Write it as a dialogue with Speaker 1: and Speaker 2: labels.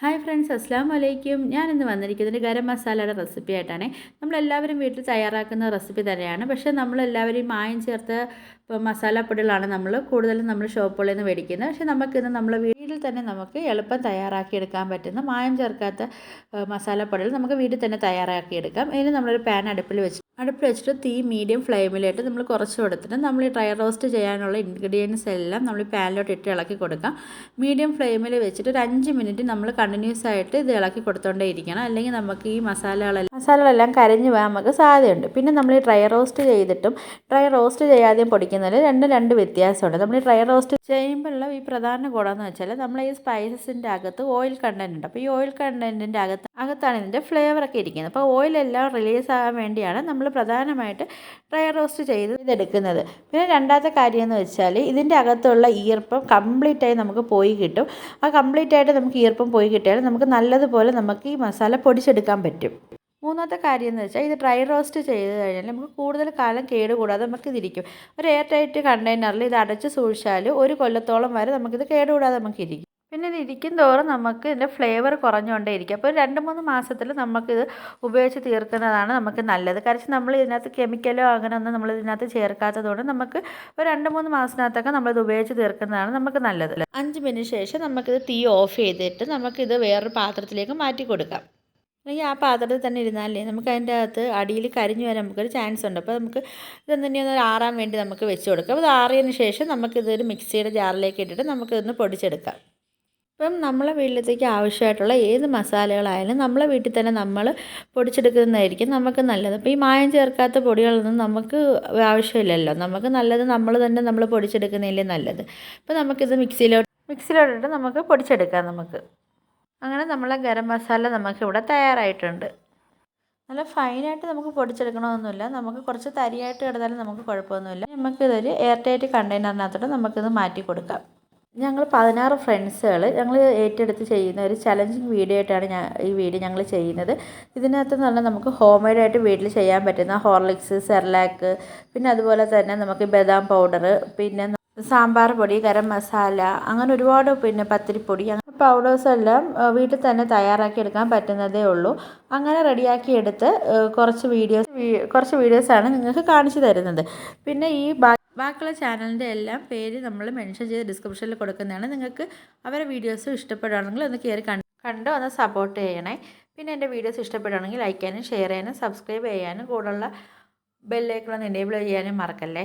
Speaker 1: Hi friends അസ്സാം വലൈക്കും ഞാനിന്ന് വന്നിരിക്കുന്നത് ഗരം മസാലയുടെ റെസിപ്പി ആയിട്ടാണ്. നമ്മളെല്ലാവരും വീട്ടിൽ തയ്യാറാക്കുന്ന റെസിപ്പി തന്നെയാണ്. പക്ഷേ നമ്മളെല്ലാവരും മായം ചേർത്ത് മസാലപ്പൊടികളാണ് നമ്മൾ കൂടുതലും നമ്മൾ ഷോപ്പുകളിൽ നിന്ന് മേടിക്കുന്നത്. പക്ഷേ നമുക്കിന്ന് നമ്മൾ വീട്ടിൽ തന്നെ നമുക്ക് എളുപ്പം തയ്യാറാക്കിയെടുക്കാൻ പറ്റുന്ന മായം ചേർക്കാത്ത മസാല മസാലപ്പൊടികൾ നമുക്ക് വീട്ടിൽ തന്നെ തയ്യാറാക്കിയെടുക്കാം. ഇതിന് നമ്മളൊരു പാൻ അടുപ്പിൽ വെച്ച് അടുപ്പിൽ വെച്ചിട്ട് തീ മീഡിയം ഫ്ലെയിമിലിട്ട് നമ്മൾ കുറച്ച് കൊടുത്തിട്ട് നമ്മൾ ഈ ഡ്രൈ റോസ്റ്റ് ചെയ്യാനുള്ള ഇൻഗ്രീഡിയൻസ് എല്ലാം നമ്മൾ പാനിലോട്ട് ഇട്ട് ഇളക്കി കൊടുക്കാം. മീഡിയം ഫ്ലെയിമിൽ വെച്ചിട്ട് ഒരു അഞ്ച് മിനിറ്റ് നമ്മൾ കണ്ടിന്യൂസ് ആയിട്ട് ഇത് ഇളക്കി കൊടുത്തോണ്ടേ ഇരിക്കണം. അല്ലെങ്കിൽ നമുക്ക് ഈ മസാലകളെല്ലാം മസാലകളെല്ലാം കരിഞ്ഞു പോകാൻ നമുക്ക് സാധ്യതയുണ്ട്. പിന്നെ നമ്മൾ ഈ ഡ്രൈ റോസ്റ്റ് ചെയ്തിട്ടും ഡ്രൈ റോസ്റ്റ് ചെയ്യാതെയും പൊടിക്കുന്നതിൽ രണ്ടും രണ്ട് വ്യത്യാസമുണ്ട്. നമ്മൾ ഈ ഡ്രൈ റോസ്റ്റ് ചെയ്യുമ്പോഴുള്ള ഈ പ്രധാന ഗുണമെന്ന് വെച്ചാൽ നമ്മൾ ഈ സ്പൈസസിന്റെ അകത്ത് ഓയിൽ കണ്ടന്റ് ഉണ്ട്. അപ്പോൾ ഈ ഓയിൽ കണ്ടന്റിന്റെ അകത്ത് അകത്താണ് ഇതിന്റെ ഫ്ലേവറൊക്കെ ഇരിക്കുന്നത്. അപ്പോൾ ഓയിലെല്ലാം റിലീസ് ആകാൻ വേണ്ടിയാണ് നമ്മൾ പ്രധാനമായിട്ട് ഡ്രൈ റോസ്റ്റ് ചെയ്ത് ഇതെടുക്കുന്നത്. പിന്നെ രണ്ടാമത്തെ കാര്യം എന്ന് വെച്ചാൽ ഇതിന്റെ അകത്തുള്ള ഈർപ്പം കംപ്ലീറ്റ് ആയി നമുക്ക് പോയി കിട്ടും. ആ കംപ്ലീറ്റ് ആയിട്ട് നമുക്ക് ഈർപ്പം പോയി കിട്ടിയാൽ നമുക്ക് നല്ലതുപോലെ നമുക്ക് ഈ മസാല പൊടിച്ചെടുക്കാൻ പറ്റും. മൂന്നാമത്തെ കാര്യം എന്ന് വെച്ചാൽ ഇത് ഡ്രൈ റോസ്റ്റ് ചെയ്ത് കഴിഞ്ഞാൽ നമുക്ക് കൂടുതൽ കാലം കേടുകൂടാതെ നമുക്ക് ഇതിരിക്കും. ഒരു എയർ ടൈറ്റ് കണ്ടെയ്നറിൽ ഇത് അടച്ച് സൂക്ഷിച്ചാൽ ഒരു കൊല്ലത്തോളം വരെ നമുക്കിത് കേടുകൂടാതെ നമുക്ക് ഇരിക്കും. പിന്നെ ഇത് ഇരിക്കും തോറും നമുക്ക് ഇതിന്റെ ഫ്ലേവർ കുറഞ്ഞുകൊണ്ടേ ഇരിക്കും അപ്പോൾ രണ്ട് മൂന്ന് മാസത്തിൽ നമുക്കിത് ഉപയോഗിച്ച് തീർക്കുന്നതാണ് നമുക്ക് നല്ലത്. കാരണം നമ്മൾ ഇതിനകത്ത് കെമിക്കലോ അങ്ങനെ ഒന്നും നമ്മൾ ഇതിനകത്ത് ചേർക്കാത്തതുകൊണ്ട് നമുക്ക് ഒരു രണ്ട് മൂന്ന് മാസത്തിനകത്തൊക്കെ നമ്മളിത് ഉപയോഗിച്ച് തീർക്കുന്നതാണ് നമുക്ക് നല്ലത്. അഞ്ച് മിനിറ്റ് ശേഷം നമുക്കിത് തീ ഓഫ് ചെയ്തിട്ട് നമുക്കിത് വേറൊരു പാത്രത്തിലേക്ക് മാറ്റി കൊടുക്കാം. അല്ലെങ്കിൽ ആ പാത്രത്തിൽ തന്നെ ഇരുന്നാലേ നമുക്ക് അതിന്റെ അകത്ത് അടിയിൽ കരിഞ്ഞു വരാൻ നമുക്കൊരു ചാൻസ് ഉണ്ട്. അപ്പോൾ നമുക്ക് ഇതെന്തെങ്കിലും ഒന്ന് ആറാൻ വേണ്ടി നമുക്ക് വെച്ച് കൊടുക്കാം. അപ്പോൾ ഇത് ആറിയതിന് ശേഷം നമുക്കിതൊരു മിക്സിയുടെ ജാറിലേക്ക് ഇട്ടിട്ട് നമുക്കിതൊന്ന് പൊടിച്ചെടുക്കാം. ഇപ്പം നമ്മളെ വീട്ടിലത്തേക്ക് ആവശ്യമായിട്ടുള്ള ഏത് മസാലകളായാലും നമ്മളെ വീട്ടിൽ തന്നെ നമ്മൾ പൊടിച്ചെടുക്കുന്നതായിരിക്കും നമുക്ക് നല്ലത്. അപ്പോൾ ഈ മായം ചേർക്കാത്ത പൊടികളൊന്നും നമുക്ക് ആവശ്യമില്ലല്ലോ. നമുക്ക് നല്ലത് നമ്മൾ തന്നെ നമ്മൾ പൊടിച്ചെടുക്കുന്നതിലേ നല്ലത്. അപ്പോൾ നമുക്കിത് മിക്സിയിലോട്ട് മിക്സിയിലോട്ടിട്ട് നമുക്ക് പൊടിച്ചെടുക്കാം നമുക്ക്. അങ്ങനെ നമ്മളെ ഗരം മസാല നമുക്കിവിടെ തയ്യാറായിട്ടുണ്ട്. നല്ല ഫൈനായിട്ട് നമുക്ക് പൊടിച്ചെടുക്കണമെന്നില്ല നമുക്ക് കുറച്ച് തരിയായിട്ട് കിടന്നാലും നമുക്ക് കുഴപ്പമൊന്നുമില്ല. നമുക്കിതൊരു എയർ ടൈറ്റ് കണ്ടെയ്നറിനകത്തോട്ട് നമുക്കിത് മാറ്റി കൊടുക്കാം ഞങ്ങൾ പതിനാറ് ഫ്രണ്ട്സുകൾ ഞങ്ങൾ ഏറ്റെടുത്ത് ചെയ്യുന്ന ഒരു ചലഞ്ചിങ് വീഡിയോ ആയിട്ടാണ് ഞാൻ ഈ വീഡിയോ ഞങ്ങൾ ചെയ്യുന്നത്. ഇതിനകത്ത് പറഞ്ഞാൽ നമുക്ക് ഹോം മെയ്ഡായിട്ട് വീട്ടിൽ ചെയ്യാൻ പറ്റുന്ന ഹോർലിക്സ് സെർലാക്ക് പിന്നെ അതുപോലെ തന്നെ നമുക്ക് ബദാം പൗഡർ പിന്നെ സാമ്പാർ പൊടി ഗരം മസാല അങ്ങനെ ഒരുപാട് പിന്നെ പത്തിരിപ്പൊടി അങ്ങനെ പൗഡേഴ്സ് എല്ലാം വീട്ടിൽ തന്നെ തയ്യാറാക്കി എടുക്കാൻ പറ്റുന്നതേ ഉള്ളൂ. അങ്ങനെ റെഡിയാക്കി എടുത്ത് കുറച്ച് വീഡിയോസ് കുറച്ച് വീഡിയോസാണ് നിങ്ങൾക്ക് കാണിച്ചു തരുന്നത്. പിന്നെ ഈ ബാക്കിയുള്ള ചാനലിന്റെ എല്ലാം പേര് നമ്മൾ മെൻഷൻ ചെയ്ത് ഡിസ്ക്രിപ്ഷനിൽ കൊടുക്കുന്നതാണ്. നിങ്ങൾക്ക് അവരെ വീഡിയോസ് ഇഷ്ടപ്പെടുകയാണെങ്കിൽ ഒന്ന് കയറി കണ്ട് ഒന്ന് സപ്പോർട്ട് ചെയ്യണേ. പിന്നെ എന്റെ വീഡിയോസ് ഇഷ്ടപ്പെടുകയാണെങ്കിൽ ലൈക്ക് ചെയ്യാനും ഷെയർ ചെയ്യാനും സബ്സ്ക്രൈബ് ചെയ്യാനും കൂടെയുള്ള ബെല്ലൈക്കൺ ഒന്ന് എനേബിൾ ചെയ്യാനും മറക്കല്ലേ?